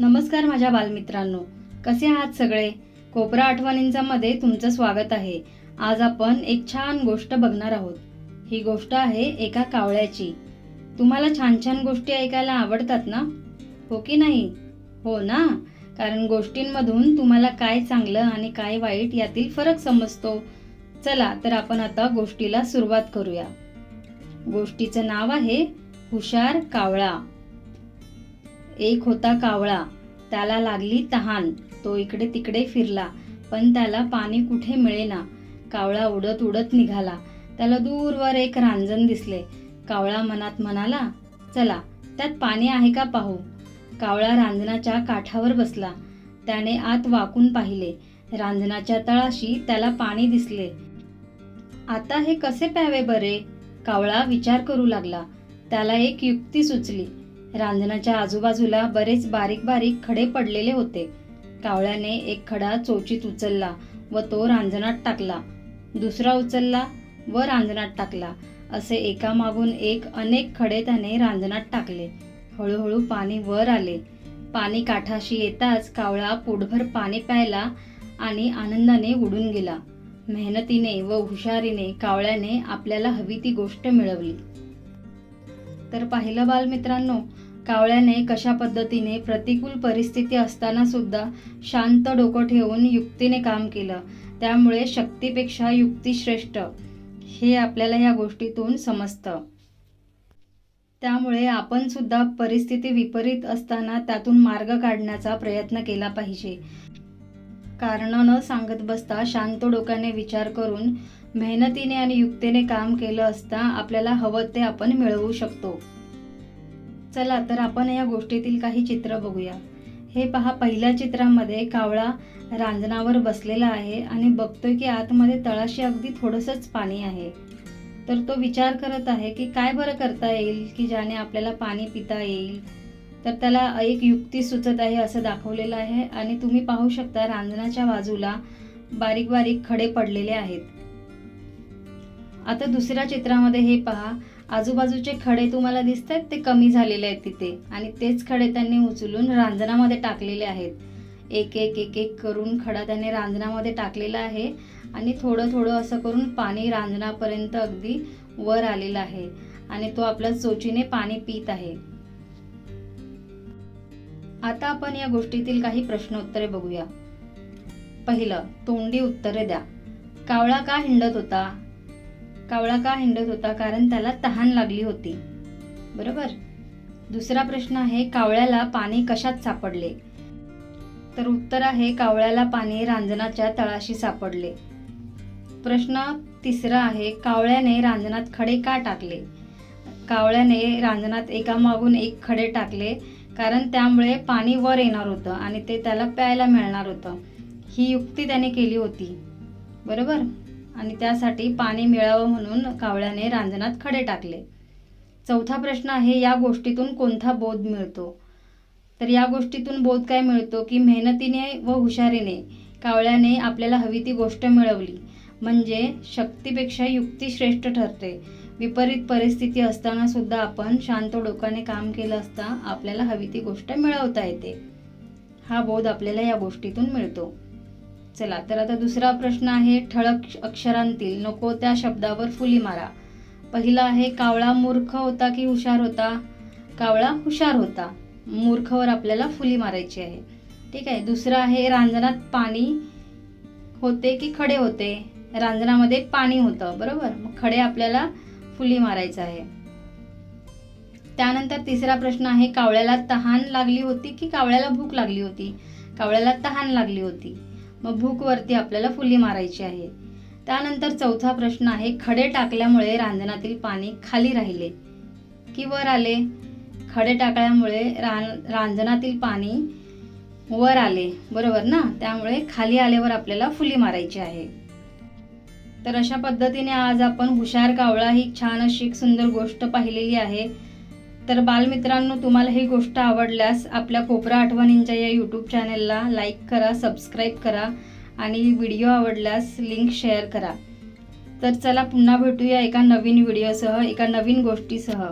नमस्कार माझ्या बालमित्रांनो. कसे आहात सगळे? कोपरा आठवणींचा मध्ये तुमचं स्वागत आहे. आज आपण एक छान गोष्ट बघणार आहोत. ही गोष्ट आहे एका कावळ्याची. तुम्हाला छान छान गोष्टी ऐकायला आवडतात ना? हो की नाही? हो ना? कारण गोष्टींमधून तुम्हाला काय चांगलं आणि काय वाईट यातील फरक समजतो. चला तर आपण आता गोष्टीला सुरुवात करूया. गोष्टीचं नाव आहे हुशार कावळा. एक होता कावळा. त्याला लागली तहान. तो इकडे तिकडे फिरला पण त्याला पाणी कुठे मिळेना. कावळा उडत उडत निघाला. त्याला दूरवर एक रांजण दिसले. कावळा मनात म्हणाला चला त्यात पाणी आहे का पाहू? कावळा रांजणाच्या काठावर बसला. त्याने आत वाकून पाहिले. रांजणाच्या तळाशी त्याला पाणी दिसले. आता हे कसे प्यावे बरे? कावळा विचार करू लागला. त्याला एक युक्ती सुचली. रांजणाच्या आजूबाजूला बरेच बारीक बारीक खडे पडलेले होते. कावळ्याने एक खडा चोचीत उचलला व तो रांजणात टाकला. दुसरा उचलला व रांजणात टाकला. असे एकामागून एक अनेक खडे त्याने रांजणात टाकले. हळूहळू पाणी वर आले. पाणी काठाशी येताच कावळा पोटभर पाणी प्यायला आणि आनंदाने उडून गेला. मेहनतीने व हुशारीने कावळ्याने आपल्याला हवी ती गोष्ट मिळवली. तर पाहिलं बालमित्रांनो कावळ्याने कशा पद्धतीने प्रतिकूल परिस्थिती असताना सुद्धा शांत डोकं ठेवून युक्तीने काम केलं. त्यामुळे शक्तीपेक्षा युक्ती श्रेष्ठ हे आपल्याला या गोष्टीतून समजतं. त्यामुळे आपण सुद्धा परिस्थिती विपरीत असताना त्यातून मार्ग काढण्याचा प्रयत्न केला पाहिजे. कारण न सांगत बसता शांत डोक्याने विचार करून मेहनतीने आणि युक्तीने काम केलं असता आपल्याला हवं ते आपण मिळवू शकतो. चला तर आपण या गोष्टीतील काही चित्र बघूया. हे पहा पहिल्या चित्रामध्ये कावळा रांजणावर बसलेला आहे आणि बघतोय की आतमध्ये तळाशी अगदी थोडंसंच पाणी आहे. तर तो विचार करत आहे की काय बरं करता येईल की ज्याने आपल्याला पाणी पिता येईल? तर त्याला एक युक्ती सुचत आहे असं दाखवलेलं आहे आणि तुम्ही पाहू शकता रांजणाच्या बाजूला बारीक बारीक खडे पडलेले आहेत. आता दुसऱ्या चित्रामध्ये हे पहा. आजूबाजूचे खडे तुम्हाला दिसत आहेत ते कमी झालेले आहेत तिथे. आणि तेच खडे त्यांनी उचलून रांजणामध्ये टाकलेले आहेत. एक एक एक एक करून खडा त्याने रांजणामध्ये टाकलेला आहे. आणि थोडं थोडं असं करून पाणी रांजणापर्यंत अगदी वर आलेलं आहे. आणि तो आपल्या चोचीने पाणी पित आहे. आता आपण या गोष्टीतील काही प्रश्नोत्तरे बघूया. पहिलं तोंडी उत्तरे द्या. कावळा का हिंडत होता? कावळा का हिंडत होता? कारण त्याला तहान लागली होती. बरोबर? दुसरा प्रश्न आहे कावळ्याला पाणी कशात सापडले? तर उत्तर आहे कावळ्याला पाणी रांजणाच्या तळाशी सापडले. प्रश्न तिसरा आहे कावळ्याने रांजणात खडे का टाकले? कावळ्याने रांजणात एकामागून एक खडे टाकले कारण त्यामुळे पाणी वर येणार होतं आणि ते त्याला प्यायला मिळणार होतं. ही युक्ती त्याने केली होती. बरोबर? आणि त्यासाठी पाणी मिळावं म्हणून कावळ्याने रांजणात खडे टाकले. चौथा प्रश्न आहे या गोष्टीतून कोणता बोध मिळतो? तर या गोष्टीतून बोध काय मिळतो? की मेहनतीने व हुशारीने कावळ्याने आपल्याला हवी ती गोष्ट मिळवली. म्हणजे शक्तीपेक्षा युक्ती श्रेष्ठ ठरते. विपरीत परिस्थिती असताना सुद्धा आपण शांत डोक्याने काम केलं असता आपल्याला हवी ती गोष्ट मिळवता येते. हा बोध आपल्याला या गोष्टीतून मिळतो. चला तर आता दुसरा प्रश्न आहे ठळक अक्षरांतील नको त्या शब्दावर फुली मारा. पहिला आहे कावळा मूर्ख होता की हुशार होता? कावळा हुशार होता. मूर्खवर आपल्याला फुली मारायची आहे. ठीक आहे दुसरं आहे रांजणात पाणी होते की खडे होते? रांजणामध्ये पाणी होतं बरोबर? मग खडे आपल्याला फुली मारायचं आहे. त्यानंतर तिसरा प्रश्न आहे कावळ्याला तहान लागली होती की कावळ्याला भूक लागली होती? कावळ्याला तहान लागली होती. मग भूकवरती आपल्याला फुली मारायची आहे. त्यानंतर चौथा प्रश्न आहे खडे टाकल्यामुळे रांजणातील पाणी खाली राहिले. की वर आले? खडे टाकल्यामुळे रां रांजणातील पाणी वर आले. बरोबर ना? त्यामुळे खाली आल्यावर आपल्याला फुली मारायची आहे. तर अशा पद्धतीने आज आपण हुशार कावळा ही छान अशी एक सुंदर गोष्ट पाहिलेली आहे. तर बालमित्रांनो तुम्हाला ही गोष्ट आवडल्यास आपल्या कोपरा आठवणींच्या या यूट्यूब चॅनेलला लाईक करा सबस्क्राईब करा आणि व्हिडिओ आवडल्यास लिंक शेअर करा. तर चला पुन्हा भेटूया एका नवीन व्हिडिओसह एका नवीन गोष्टीसह.